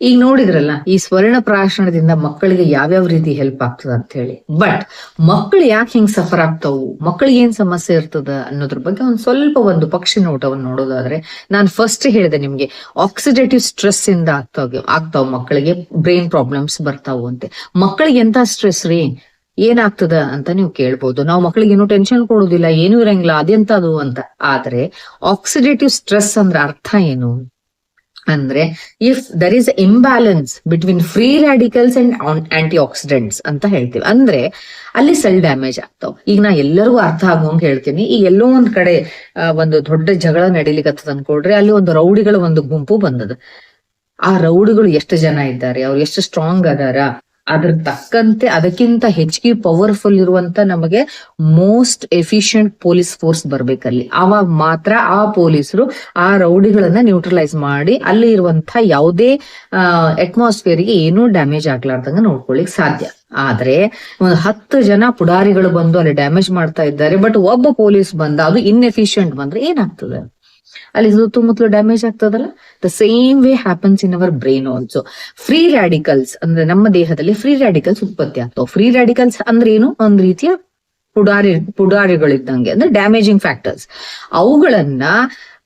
ಈಗ ನೋಡಿದ್ರಲ್ಲ, ಈ ಸ್ವರ್ಣ ಪ್ರಾಶನದಿಂದ ಮಕ್ಕಳಿಗೆ ಯಾವ್ಯಾವ ರೀತಿ ಹೆಲ್ಪ್ ಆಗ್ತದ ಅಂತ ಹೇಳಿ ಬಟ್ ಮಕ್ಕಳು ಯಾಕೆ ಹಿಂಗ್ ಸಫರ್ ಆಗ್ತಾವು? ಮಕ್ಕಳಿಗೆ ಏನ್ ಸಮಸ್ಯೆ ಇರ್ತದ ಅನ್ನೋದ್ರ ಬಗ್ಗೆ ಒಂದ್ ಸ್ವಲ್ಪ ಒಂದು ಪಕ್ಷಿ ನೋಟವನ್ನು ನೋಡೋದಾದ್ರೆ, ನಾನು ಫಸ್ಟ್ ಹೇಳಿದೆ ನಿಮ್ಗೆ ಆಕ್ಸಿಡೇಟಿವ್ ಸ್ಟ್ರೆಸ್ ಇಂದ ಆಗ್ತಾವ ಆಗ್ತಾವ ಮಕ್ಕಳಿಗೆ ಬ್ರೈನ್ ಪ್ರಾಬ್ಲಮ್ಸ್ ಬರ್ತಾವು ಅಂತೆ. ಮಕ್ಕಳಿಗೆ ಎಂತ ಸ್ಟ್ರೆಸ್ ರೀ? ಏನಾಗ್ತದ ಅಂತ ನೀವು ಕೇಳ್ಬೋದು. ನಾವು ಮಕ್ಕಳಿಗೆ ಏನು ಟೆನ್ಷನ್ ಕೊಡೋದಿಲ್ಲ, ಏನು ಇರಂಗಿಲ್ಲ ಅದೆಂತದು ಅಂತ. ಆದ್ರೆ ಆಕ್ಸಿಡೇಟಿವ್ ಸ್ಟ್ರೆಸ್ ಅಂದ್ರೆ ಅರ್ಥ ಏನು? ಅಂದ್ರೆ if there is imbalance between free radicals and antioxidants ಅಂತ ಹೇಳ್ತೀವಿ. ಅಂದ್ರೆ ಅಲ್ಲಿ ಸೆಲ್ ಡ್ಯಾಮೇಜ್ ಆಗ್ತಾವ. ಈಗ ನಾ ಎಲ್ಲರಿಗೂ ಅರ್ಥ ಆಗೋಂಗ್ ಹೇಳ್ತೀನಿ. ಈ ಎಲ್ಲೋ ಒಂದ್ ಕಡೆ ಒಂದು ದೊಡ್ಡ ಜಗಳ ನಡೀಲಿಕ್ಕೆ ಅನ್ಕೊಳ್ರಿ ಅಲ್ಲಿ ಒಂದು ರೌಡಿಗಳ ಒಂದು ಗುಂಪು ಬಂದದ. ಆ ರೌಡಿಗಳು ಎಷ್ಟು ಜನ ಇದ್ದಾರೆ? ಅವ್ರು ಎಷ್ಟು ಸ್ಟ್ರಾಂಗ್ ಅದಾರ? ಅದ್ರ ತಕ್ಕಂತೆ ಅದಕ್ಕಿಂತ ಹೆಚ್ಚಿಗೆ ಪವರ್ಫುಲ್ ಇರುವಂತ ನಮಗೆ ಮೋಸ್ಟ್ ಎಫಿಷಿಯಂಟ್ ಪೊಲೀಸ್ ಫೋರ್ಸ್ ಬರ್ಬೇಕಲ್ಲಿ. ಅವಾಗ ಮಾತ್ರ ಆ ಪೊಲೀಸರು ಆ ರೌಡಿಗಳನ್ನ ನ್ಯೂಟ್ರಲೈಸ್ ಮಾಡಿ ಅಲ್ಲಿ ಇರುವಂತ ಯಾವುದೇ ಅಟ್ಮಾಸ್ಫಿಯರ್ಗೆ ಏನೂ ಡ್ಯಾಮೇಜ್ ಆಗ್ಲಾರ್ದಂಗ ನೋಡ್ಕೊಳ್ಳಿಕ್ ಸಾಧ್ಯ. ಆದ್ರೆ ಒಂದು ಹತ್ತು ಜನ ಪುಡಾರಿಗಳು ಬಂದು ಅಲ್ಲಿ ಡ್ಯಾಮೇಜ್ ಮಾಡ್ತಾ ಇದ್ದಾರೆ ಬಟ್ ಒಬ್ಬ ಪೊಲೀಸ್ ಬಂದ ಅದು ಇನ್ಎಫಿಷಿಯಂಟ್ ಬಂದ್ರೆ ಏನಾಗ್ತದೆ? ಅಲ್ಲಿ ಸುತ್ತಮುತ್ತಲು ಡ್ಯಾಮೇಜ್ ಆಗ್ತದಲ್ಲ? The same way happens in our brain also free radicals ಅಂದ್ರೆ ನಮ್ಮ ದೇಹದಲ್ಲಿ ಫ್ರೀ ರ್ಯಾಡಿಕಲ್ಸ್ ಉತ್ಪತ್ತಿ ಆಗ್ತಾವ. ಫ್ರೀ ರ್ಯಾಡಿಕಲ್ಸ್ ಅಂದ್ರೆ ಏನು? ಒಂದ್ ರೀತಿಯ ಪುಡಾರಿ, ಪುಡಾರಿಗಳಿದ್ದಂಗೆ ಅಂದ್ರೆ ಡ್ಯಾಮೇಜಿಂಗ್ ಫ್ಯಾಕ್ಟರ್ಸ್ ಅವುಗಳನ್ನ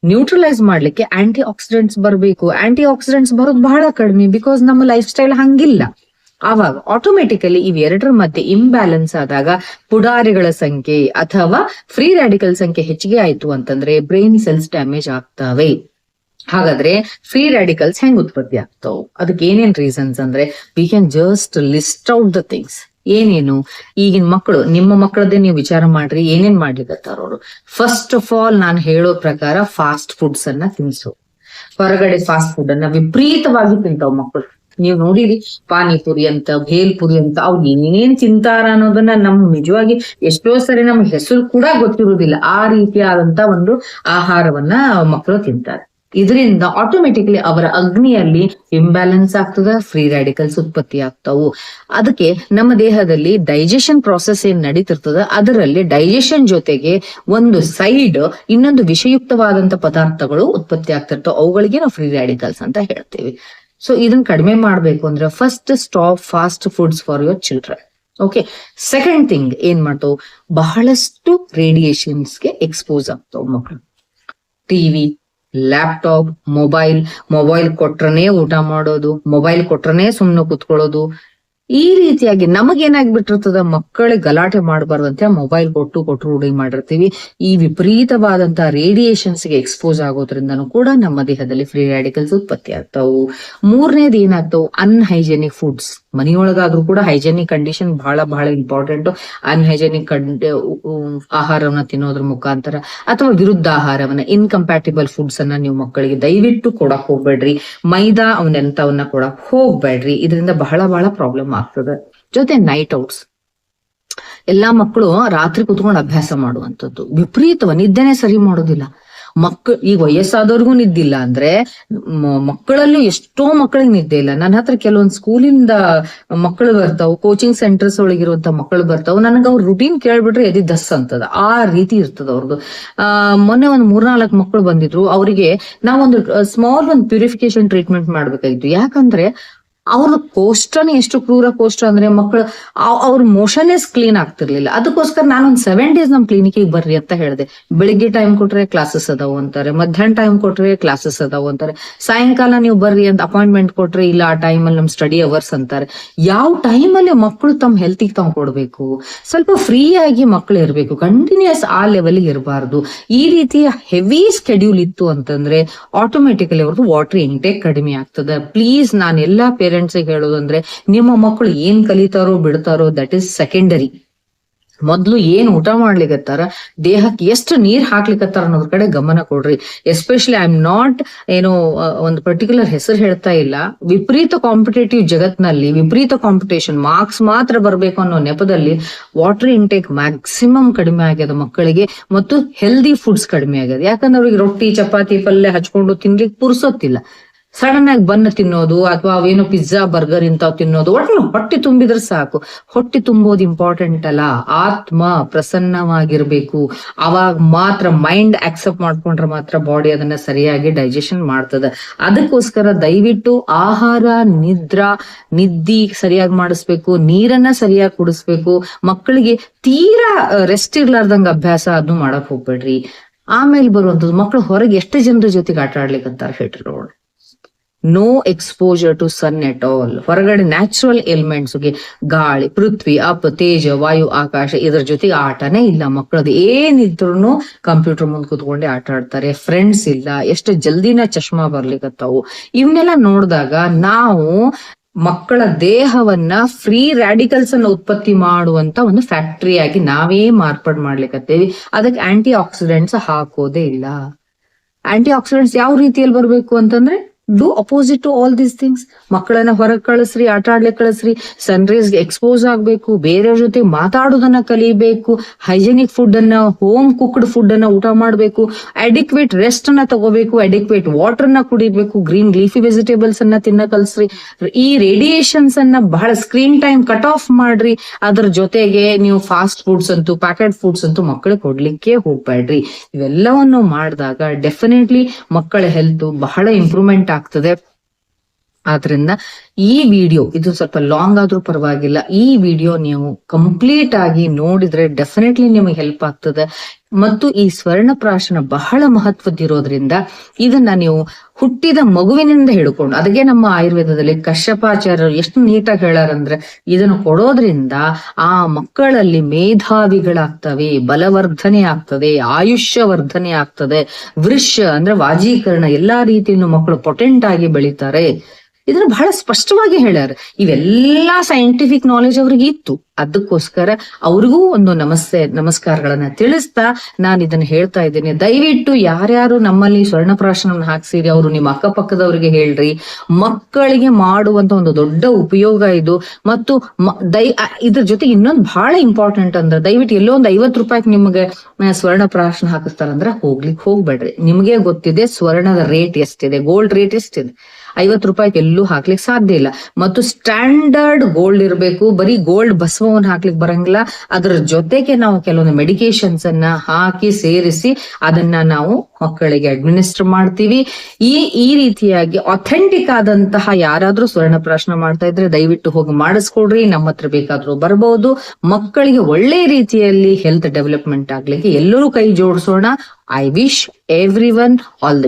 ನ್ಯೂಟ್ರಲೈಸ್ ಮಾಡ್ಲಿಕ್ಕೆ ಆಂಟಿ ಆಕ್ಸಿಡೆಂಟ್ಸ್ ಬರಬೇಕು. ಆಂಟಿ ಆಕ್ಸಿಡೆಂಟ್ಸ್ ಬರೋದು ಬಹಳ ಕಡಿಮೆ ಬಿಕಾಸ್ ನಮ್ಮ ಲೈಫ್ ಸ್ಟೈಲ್ ಹಂಗಿಲ್ಲ. ಆವಾಗ ಆಟೋಮೆಟಿಕಲಿ ಇವೆರಡರ ಮಧ್ಯೆ ಇಂಬ್ಯಾಲೆನ್ಸ್ ಆದಾಗ ಪುಡಾರಿಗಳ ಸಂಖ್ಯೆ ಅಥವಾ ಫ್ರೀ ರ್ಯಾಡಿಕಲ್ ಸಂಖ್ಯೆ ಹೆಚ್ಚಿಗೆ ಆಯ್ತು ಅಂತಂದ್ರೆ ಬ್ರೈನ್ ಸೆಲ್ಸ್ ಡ್ಯಾಮೇಜ್ ಆಗ್ತಾವೆ. ಹಾಗಾದ್ರೆ ಫ್ರೀ ರ್ಯಾಡಿಕಲ್ಸ್ ಹೆಂಗ್ ಉತ್ಪತ್ತಿ ಆಗ್ತಾವ್? ಅದಕ್ಕೆ ಏನೇನ್ ರೀಸನ್ಸ್ ಅಂದ್ರೆ we can just list out the things ಏನೇನು? ಈಗಿನ ಮಕ್ಕಳು ನಿಮ್ಮ ಮಕ್ಕಳದೇ ನೀವು ವಿಚಾರ ಮಾಡ್ರಿ, ಏನೇನ್ ಮಾಡ್ಲಿಕತ್ತಾರ ಅವರು? ಫಸ್ಟ್ ಆಫ್ ಆಲ್ ನಾನು ಹೇಳೋ ಪ್ರಕಾರ ಫಾಸ್ಟ್ ಫುಡ್ಸ್ ಅನ್ನ ತಿನ್ಸು. ಹೊರಗಡೆ ಫಾಸ್ಟ್ ಫುಡ್ ಅನ್ನ ವಿಪರೀತವಾಗಿ ತಿಂತಾವ್ ಮಕ್ಕಳು ನೀವು ನೋಡಿರಿ ಪಾನಿಪುರಿ ಅಂತ ಭೇಲ್ಪುರಿ ಅಂತ, ಅವ್ರು ಏನೇನ್ ತಿಂತಾರ ಅನ್ನೋದನ್ನ ನಮ್ ನಿಜವಾಗಿ ಎಷ್ಟೋ ಸರಿ ನಮ್ ಹೆಸರು ಕೂಡ ಗೊತ್ತಿರುವುದಿಲ್ಲ ಆ ರೀತಿಯಾದಂತ ಒಂದು ಆಹಾರವನ್ನ ಮಕ್ಕಳು ತಿಂತಾರೆ. ಇದರಿಂದ ಆಟೋಮೆಟಿಕ್ಲಿ ಅವರ ಅಗ್ನಿಯಲ್ಲಿ ಇಂಬ್ಯಾಲೆನ್ಸ್ ಆಗ್ತದ ಫ್ರೀ ರ್ಯಾಡಿಕಲ್ಸ್ ಉತ್ಪತ್ತಿ ಆಗ್ತಾವು. ಅದಕ್ಕೆ ನಮ್ಮ ದೇಹದಲ್ಲಿ ಡೈಜೆಷನ್ ಪ್ರಾಸೆಸ್ ಏನ್ ನಡೀತಿರ್ತದ, ಅದರಲ್ಲಿ ಡೈಜೆಷನ್ ಜೊತೆಗೆ ಒಂದು ಸೈಡ್ ಇನ್ನೊಂದು ವಿಷಯುಕ್ತವಾದಂತ ಪದಾರ್ಥಗಳು ಉತ್ಪತ್ತಿ ಆಗ್ತಿರ್ತಾವ. ಅವುಗಳಿಗೆ ನಾವು ಫ್ರೀ ರ್ಯಾಡಿಕಲ್ಸ್ ಅಂತ ಹೇಳ್ತೀವಿ. ಸೊ ಇದನ್ನ ಕಡಿಮೆ ಮಾಡಬೇಕು ಅಂದ್ರೆ first stop fast foods for your children okay second thing ಏನ್ ಮಾಡ್ತಾವ್ ಬಹಳಷ್ಟು ರೇಡಿಯೇಷನ್ಸ್ಗೆ ಎಕ್ಸ್ಪೋಸ್ ಆಗ್ತಾವ್ ಮಕ್ಕಳು ಟಿವಿ ಲ್ಯಾಪ್ಟಾಪ್ ಮೊಬೈಲ್ ಮೊಬೈಲ್ ಕೊಟ್ರನೇ ಊಟ ಮಾಡೋದು ಮೊಬೈಲ್ ಕೊಟ್ರನೇ ಸುಮ್ನೆ ಕುತ್ಕೊಳ್ಳೋದು ಈ ರೀತಿಯಾಗಿ ನಮಗೇನಾಗ್ಬಿಟ್ಟಿರ್ತದ ಮಕ್ಕಳಿಗೆ ಗಲಾಟೆ ಮಾಡಬಾರ್ದು ಅಂತ ಮೊಬೈಲ್ ಕೊಟ್ಟು ಕೊಟ್ಟು ರೂಢಿ ಮಾಡಿರ್ತೀವಿ. ಈ ವಿಪರೀತವಾದಂತಹ ರೇಡಿಯೇಷನ್ಸ್ಗೆ ಎಕ್ಸ್ಪೋಸ್ ಆಗೋದ್ರಿಂದನೂ ಕೂಡ ನಮ್ಮ ದೇಹದಲ್ಲಿ ಫ್ರೀ ರ್ಯಾಡಿಕಲ್ಸ್ ಉತ್ಪತ್ತಿ ಆಗ್ತಾವು. ಮೂರನೇದು ಏನಾಗ್ತಾವು? ಅನ್ಹೈಜೆನಿಕ್ ಫುಡ್ಸ್ ಮನೆಯೊಳಗಾದ್ರೂ ಕೂಡ ಹೈಜೆನಿಕ್ ಕಂಡೀಷನ್ ಬಹಳ ಬಹಳ ಇಂಪಾರ್ಟೆಂಟ್ ಅನ್ಹೈಜೆನಿಕ್ ಆಹಾರವನ್ನ ತಿನ್ನೋದ್ರ ಮುಖಾಂತರ ಅಥವಾ ವಿರುದ್ಧ ಆಹಾರವನ್ನ ಇನ್ಕಂಪ್ಯಾಟಿಬಲ್ ಫುಡ್ಸ್ ಅನ್ನ ನೀವು ಮಕ್ಕಳಿಗೆ ದಯವಿಟ್ಟು ಕೊಡಕ್ ಹೋಗ್ಬೇಡ್ರಿ. ಮೈದಾ ಅವನ್ನೆಂತವನ್ನ ಕೊಡಕ್ ಹೋಗ್ಬೇಡ್ರಿ. ಇದರಿಂದ ಬಹಳ ಬಹಳ ಪ್ರಾಬ್ಲಮ್ ಆಗ್ತದೆ. ಜೊತೆ ನೈಟ್ ಔಟ್ಸ್ ಎಲ್ಲಾ ಮಕ್ಕಳು ರಾತ್ರಿ ಕುತ್ಕೊಂಡು ಅಭ್ಯಾಸ ಮಾಡುವಂಥದ್ದು. ವಿಪರೀತವ ನಿದ್ದೆನೆ ಸರಿ ಮಾಡೋದಿಲ್ಲ. ಮಕ್ಕಳು ಈ ವಯಸ್ಸಾದವ್ರಿಗೂ ನಿದ್ದಿಲ್ಲ ಅಂದ್ರೆ ಮಕ್ಕಳಲ್ಲಿ ಎಷ್ಟೋ ಮಕ್ಕಳಿಗೆ ನಿದ್ದೆ ಇಲ್ಲ. ನನ್ನ ಹತ್ರ ಕೆಲವೊಂದು ಸ್ಕೂಲಿಂದ ಮಕ್ಕಳು ಬರ್ತಾವ್ ಕೋಚಿಂಗ್ ಸೆಂಟರ್ಸ್ ಒಳಗಿರುವಂತ ಮಕ್ಕಳು ಬರ್ತಾವ್. ನನಗೆ ಅವ್ರ ರುಟೀನ್ ಕೇಳ್ಬಿಟ್ರೆ ಎದಿ ದಸ್ ಅಂತದ. ಆ ರೀತಿ ಇರ್ತದ ಅವ್ರದ್ದು ಆ, ಮೊನ್ನೆ ಒಂದ್ ಮೂರ್ನಾಲ್ಕು ಮಕ್ಕಳು ಬಂದಿದ್ರು. ಅವರಿಗೆ ನಾವೊಂದು ಸ್ಮಾಲ್ ಒಂದು ಪ್ಯೂರಿಫಿಕೇಶನ್ ಟ್ರೀಟ್ಮೆಂಟ್ ಮಾಡ್ಬೇಕಾಗಿತ್ತು. ಯಾಕಂದ್ರೆ ಅವ್ರ ಕೋಷ್ಟನೇ ಎಷ್ಟು ಕ್ರೂರ ಪೋಸ್ಟರ್ ಅಂದ್ರೆ ಮಕ್ಕಳು ಅವ್ರ ಮೋಷನ್ಸ್ ಕ್ಲೀನ್ ಆಗ್ತಿರ್ಲಿಲ್ಲ. ಅದಕ್ಕೋಸ್ಕರ ನಾನೊಂದ್ ಸೆವೆನ್ ಡೇಸ್ ನಮ್ ಕ್ಲಿನಿಕ್ಗೆ ಬರ್ರಿ ಅಂತ ಹೇಳಿದೆ. ಬೆಳಿಗ್ಗೆ ಟೈಮ್ ಕೊಟ್ರೆ ಕ್ಲಾಸಸ್ ಅದಾವ ಅಂತಾರೆ, ಮಧ್ಯಾಹ್ನ ಟೈಮ್ ಕೊಟ್ರೆ ಕ್ಲಾಸಸ್ ಅದಾವ ಅಂತಾರೆ. ಸಾಯಂಕಾಲ ನೀವು ಬರ್ರಿ ಅಂತ ಅಪಾಯಿಂಟ್ಮೆಂಟ್ ಕೊಟ್ರೆ ಇಲ್ಲ, ಆ ಟೈಮಲ್ಲಿ ನಮ್ ಸ್ಟಡಿ ಅವರ್ಸ್ ಅಂತಾರೆ. ಯಾವ ಟೈಮಲ್ಲಿ ಮಕ್ಕಳು ತಮ್ಮ ಹೆಲ್ತಿಗೆ ತಾವು ಕೊಡ್ಬೇಕು? ಸ್ವಲ್ಪ ಫ್ರೀ ಆಗಿ ಮಕ್ಕಳು ಇರಬೇಕು. ಕಂಟಿನ್ಯೂಸ್ ಆ ಲೆವೆಲ್ ಇರಬಾರ್ದು. ಈ ರೀತಿಯ ಹೆವಿ ಸ್ಕೆಡ್ಯೂಲ್ ಇತ್ತು ಅಂತಂದ್ರೆ ಆಟೋಮೆಟಿಕಲಿ ಅವ್ರದ್ದು ವಾಟರ್ ಇಂಟೇಕ್ ಕಡಿಮೆ ಆಗ್ತದೆ. ಪ್ಲೀಸ್ ನಾನು ಎಲ್ಲಾ ಹೇಳೋದು ಅಂದ್ರೆ ನಿಮ್ಮ ಮಕ್ಕಳು ಏನ್ ಕಲಿತಾರೋ ಬಿಡ್ತಾರೋ ದಟ್ ಇಸ್ ಸೆಕೆಂಡರಿ ಮೊದ್ಲು ಏನ್ ಊಟ ಮಾಡ್ಲಿಕತ್ತಾರ, ದೇಹಕ್ಕೆ ಎಷ್ಟು ನೀರ್ ಹಾಕ್ಲಿಕ್ಕತ್ತಾರ ಅನ್ನೋದ್ರ ಕಡೆ ಗಮನ ಕೊಡ್ರಿ. ಎಸ್ಪೆಷಲಿ ಐ ಆಮ್ ನಾಟ್ ಏನೋ ಒಂದು ಪರ್ಟಿಕ್ಯುಲರ್ ಹೆಸರು ಹೇಳ್ತಾ ಇಲ್ಲ. ವಿಪರೀತ ಕಾಂಪಿಟೇಟಿವ್ ಜಗತ್ನಲ್ಲಿ ವಿಪರೀತ ಕಾಂಪಿಟೇಷನ್ ಮಾರ್ಕ್ಸ್ ಮಾತ್ರ ಬರಬೇಕು ಅನ್ನೋ ನೆಪದಲ್ಲಿ ವಾಟರ್ ಇಂಟೇಕ್ ಮ್ಯಾಕ್ಸಿಮಮ್ ಕಡಿಮೆ ಆಗ್ಯದ ಮಕ್ಕಳಿಗೆ ಮತ್ತು ಹೆಲ್ದಿ ಫುಡ್ಸ್ ಕಡಿಮೆ ಆಗ್ಯದ. ಯಾಕಂದ್ರೆ ಅವ್ರಿಗೆ ರೊಟ್ಟಿ, ಚಪಾತಿ, ಪಲ್ಯ ಹಚ್ಕೊಂಡು ತಿನ್ಲಿಕ್ಕೆ ಪುರ್ಸೊತ್ತಿಲ್ಲ. ಸಡನ್ ಆಗಿ ಬನ್ನ ತಿನ್ನೋದು ಅಥವಾ ಅವೇನೋ ಪಿಜ್ಜಾ, ಬರ್ಗರ್ ಇಂಥವ್ ತಿನ್ನೋದು ಒಟ್ಟು ಹೊಟ್ಟೆ ತುಂಬಿದ್ರೆ ಸಾಕು. ಹೊಟ್ಟೆ ತುಂಬೋದು ಇಂಪಾರ್ಟೆಂಟ್ ಅಲ್ಲ. ಆತ್ಮ ಪ್ರಸನ್ನವಾಗಿರ್ಬೇಕು. ಅವಾಗ ಮಾತ್ರ ಮೈಂಡ್ ಆಕ್ಸೆಪ್ಟ್ ಮಾಡ್ಕೊಂಡ್ರೆ ಮಾತ್ರ ಬಾಡಿ ಅದನ್ನ ಸರಿಯಾಗಿ ಡೈಜೆಷನ್ ಮಾಡ್ತದ. ಅದಕ್ಕೋಸ್ಕರ ದಯವಿಟ್ಟು ಆಹಾರ, ನಿದ್ರಾ, ನಿದ್ದಿ ಸರಿಯಾಗಿ ಮಾಡಿಸ್ಬೇಕು, ನೀರನ್ನ ಸರಿಯಾಗಿ ಕುಡಿಸ್ಬೇಕು. ಮಕ್ಕಳಿಗೆ ತೀರಾ ರೆಸ್ಟ್ ಇರ್ಲಾರ್ದಂಗ ಅಭ್ಯಾಸ ಅದನ್ನು ಮಾಡಕ್ ಹೋಗ್ಬೇಡ್ರಿ. ಆಮೇಲೆ ಬರುವಂತದ್ದು ಮಕ್ಕಳು ಹೊರಗೆ ಎಷ್ಟು ಜನರ ಜೊತೆಗೆ ಆಟ ಆಡ್ಲಿಕ್ಕಂತಾರ ಹೇಳ್ರಿ ನೋಡ್. No exposure to sun at all ಹೊರಗಡೆ ನ್ಯಾಚುರಲ್ ಎಲಿಮೆಂಟ್ಸ್ಗೆ ಗಾಳಿ, ಪೃಥ್ವಿ, ಅಪ್, ತೇಜ, ವಾಯು, ಆಕಾಶ, ಇದ್ರ ಜೊತೆಗೆ ಆಟನೇ ಇಲ್ಲ ಮಕ್ಕಳದು. ಏನಿದ್ರು ಕಂಪ್ಯೂಟರ್ ಮುಂದೆ ಕೂತ್ಕೊಂಡೆ ಆಟ ಆಡ್ತಾರೆ. ಫ್ರೆಂಡ್ಸ್ ಇಲ್ಲ. ಎಷ್ಟು ಜಲ್ದಿನ ಚಶ್ಮಾ ಬರ್ಲಿಕತ್ತಾವು. ಇವನ್ನೆಲ್ಲ ನೋಡಿದಾಗ ನಾವು ಮಕ್ಕಳ ದೇಹವನ್ನ ಫ್ರೀ ರ್ಯಾಡಿಕಲ್ಸ್ ಅನ್ನ ಉತ್ಪತ್ತಿ ಮಾಡುವಂತ ಒಂದು ಫ್ಯಾಕ್ಟರಿ ಆಗಿ ನಾವೇ ಮಾರ್ಪಾಡು ಮಾಡ್ಲಿಕತ್ತೇವಿ. ಅದಕ್ಕೆ ಆಂಟಿ ಆಕ್ಸಿಡೆಂಟ್ಸ್ ಹಾಕೋದೇ ಇಲ್ಲ. ಆಂಟಿ ಆಕ್ಸಿಡೆಂಟ್ಸ್ ಯಾವ ರೀತಿಯಲ್ಲಿ ಬರಬೇಕು ಅಂತಂದ್ರೆ do opposite to all these things ಮಕ್ಕಳನ್ನ ಹೊರಗೆ ಕಳಿಸ್ರಿ, ಆಟ ಆಡ್ಲಿಕ್ಕೆ ಕಳಿಸ್ರಿ. ಸನ್ರೈಸ್ಗೆ ಎಕ್ಸ್ಪೋಸ್ ಆಗ್ಬೇಕು, ಬೇರೆಯವ್ರ ಜೊತೆ ಮಾತಾಡೋದನ್ನ ಕಲಿಬೇಕು ಹೈಜೆನಿಕ್ ಫುಡ್ ಅನ್ನ ಹೋಮ್ ಕುಕ್ಡ್ ಫುಡ್ ಅನ್ನ ಊಟ ಮಾಡಬೇಕು ಅಡಿಕ್ವೇಟ್ ರೆಸ್ಟ್ ಅನ್ನ ತಗೋಬೇಕು ಅಡಿಕ್ವೇಟ್ ವಾಟರ್ನ ಕುಡಿಬೇಕು ಗ್ರೀನ್ ಲೀಫಿ ವೆಜಿಟೇಬಲ್ಸ್ ಅನ್ನ ತಿನ್ನ ಕಲಿಸ್ರಿ. ಈ ರೇಡಿಯೇಷನ್ಸ್ ಅನ್ನ ಬಹಳ ಸ್ಕ್ರೀನ್ ಟೈಮ್ ಕಟ್ ಆಫ್ ಮಾಡ್ರಿ. ಅದ್ರ ಜೊತೆಗೆ ನೀವು ಫಾಸ್ಟ್ ಫುಡ್ಸ್ ಅಂತೂ ಪ್ಯಾಕೆಟ್ ಫುಡ್ಸ್ ಅಂತೂ ಮಕ್ಕಳಿಗೆ ಕೊಡ್ಲಿಕ್ಕೆ ಹೋಗ್ಬೇಡ್ರಿ ಇವೆಲ್ಲವನ್ನು ಮಾಡಿದಾಗ ಡೆಫಿನೆಟ್ಲಿ ಮಕ್ಕಳ ಹೆಲ್ತ್ ಬಹಳ ಇಂಪ್ರೂವ್ಮೆಂಟ್ ಆಗ್ತದೆ. ಆದ್ರಿಂದ ಈ ವಿಡಿಯೋ ಇದು ಸ್ವಲ್ಪ ಲಾಂಗ್ ಆದ್ರೂ ಪರವಾಗಿಲ್ಲ, ಈ ವಿಡಿಯೋ ನೀವು ಕಂಪ್ಲೀಟ್ ಆಗಿ ನೋಡಿದ್ರೆ ಡೆಫಿನೆಟ್ಲಿ ನಿಮಗೆ ಹೆಲ್ಪ್ ಆಗ್ತದೆ. ಮತ್ತು ಈ ಸ್ವರ್ಣಪ್ರಾಶನ ಬಹಳ ಮಹತ್ವದ್ದಿರೋದ್ರಿಂದ ಇದನ್ನ ನೀವು ಹುಟ್ಟಿದ ಮಗುವಿನಿಂದ ಹಿಡ್ಕೊಂಡು, ಅದಕ್ಕೆ ನಮ್ಮ ಆಯುರ್ವೇದದಲ್ಲಿ ಕಶ್ಯಪಾಚಾರ್ಯರು ಎಷ್ಟು ನೀಟಾಗಿ ಹೇಳಾರಂದ್ರೆ, ಇದನ್ನು ಕೊಡೋದ್ರಿಂದ ಆ ಮಕ್ಕಳಲ್ಲಿ ಮೇಧಾವಿಗಳಾಗ್ತವೆ, ಬಲವರ್ಧನೆ ಆಗ್ತದೆ ಆಯುಷ್ಯ ವರ್ಧನೆ ಆಗ್ತದೆ ವೃಷ್ಯ ಅಂದ್ರೆ ವಾಜೀಕರಣ, ಎಲ್ಲಾ ರೀತಿಯನ್ನು ಮಕ್ಕಳು ಪೊಟೆಂಟ್ ಆಗಿ ಬೆಳಿತಾರೆ. ಇದನ್ನ ಬಹಳ ಸ್ಪಷ್ಟವಾಗಿ ಹೇಳ್ಯಾರ. ಇವೆಲ್ಲಾ ಸೈಂಟಿಫಿಕ್ ನಾಲೆಜ್ ಅವ್ರಿಗೆ ಇತ್ತು. ಅದಕ್ಕೋಸ್ಕರ ಅವ್ರಿಗೂ ಒಂದು ನಮಸ್ತೆ, ನಮಸ್ಕಾರಗಳನ್ನ ತಿಳಿಸ್ತಾ ನಾನು ಇದನ್ನ ಹೇಳ್ತಾ ಇದ್ದೇನೆ. ದಯವಿಟ್ಟು ಯಾರ್ಯಾರು ನಮ್ಮಲ್ಲಿ ಸ್ವರ್ಣ ಪ್ರಾಶನವನ್ನು ಹಾಕ್ಸಿರಿ, ಅವರು ನಿಮ್ಮ ಅಕ್ಕಪಕ್ಕದವರಿಗೆ ಹೇಳ್ರಿ. ಮಕ್ಕಳಿಗೆ ಮಾಡುವಂತ ಒಂದು ದೊಡ್ಡ ಉಪಯೋಗ ಇದು. ಮತ್ತು ಮ- ದೈ, ಅ- ಇದ್ರ ಜೊತೆ ಇನ್ನೊಂದು ಬಹಳ ಇಂಪಾರ್ಟೆಂಟ್ ಅಂದ್ರೆ ದಯವಿಟ್ಟು ಎಲ್ಲೋ ಒಂದು ಐವತ್ತು ರೂಪಾಯಿಗೆ ನಿಮಗೆ ಸ್ವರ್ಣ ಪ್ರಾಶನ ಹಾಕಿಸ್ತಾರಂದ್ರೆ ಹೋಗ್ಲಿಕ್ಕೆ ಹೋಗ್ಬೇಡ್ರಿ. ನಿಮ್ಗೆ ಗೊತ್ತಿದೆ ಸ್ವರ್ಣದ ರೇಟ್ ಎಷ್ಟಿದೆ ಗೋಲ್ಡ್ ರೇಟ್ ಎಷ್ಟಿದೆ. ಐವತ್ತು ರೂಪಾಯಿ ಎಲ್ಲೂ ಹಾಕ್ಲಿಕ್ಕೆ ಸಾಧ್ಯ ಇಲ್ಲ. ಮತ್ತು ಸ್ಟ್ಯಾಂಡರ್ಡ್ ಗೋಲ್ಡ್ ಇರಬೇಕು, ಬರೀ ಗೋಲ್ಡ್ ಬಸವವನ್ನು ಹಾಕ್ಲಿಕ್ಕೆ ಬರಂಗಿಲ್ಲ. ಅದರ ಜೊತೆಗೆ ನಾವು ಕೆಲವೊಂದು ಮೆಡಿಕೇಶನ್ಸ್ ಅನ್ನ ಹಾಕಿ ಸೇರಿಸಿ ಅದನ್ನ ನಾವು ಮಕ್ಕಳಿಗೆ ಅಡ್ಮಿನಿಸ್ಟರ್ ಮಾಡ್ತೀವಿ. ಈ ಈ ರೀತಿಯಾಗಿ ಅಥೆಂಟಿಕ್ ಆದಂತಹ ಯಾರಾದ್ರೂ ಸ್ವರ್ಣಪ್ರಾಶನ ಮಾಡ್ತಾ ಇದ್ರೆ ದಯವಿಟ್ಟು ಹೋಗಿ ಮಾಡಿಸ್ಕೊಡ್ರಿ. ನಮ್ಮ ಹತ್ರ ಬೇಕಾದ್ರೂ ಬರಬಹುದು ಮಕ್ಕಳಿಗೆ ಒಳ್ಳೆ ರೀತಿಯಲ್ಲಿ ಹೆಲ್ತ್ ಡೆವಲಪ್ಮೆಂಟ್ ಆಗ್ಲಿಕ್ಕೆ ಎಲ್ಲರೂ ಕೈ ಜೋಡಿಸೋಣ. I wish every all the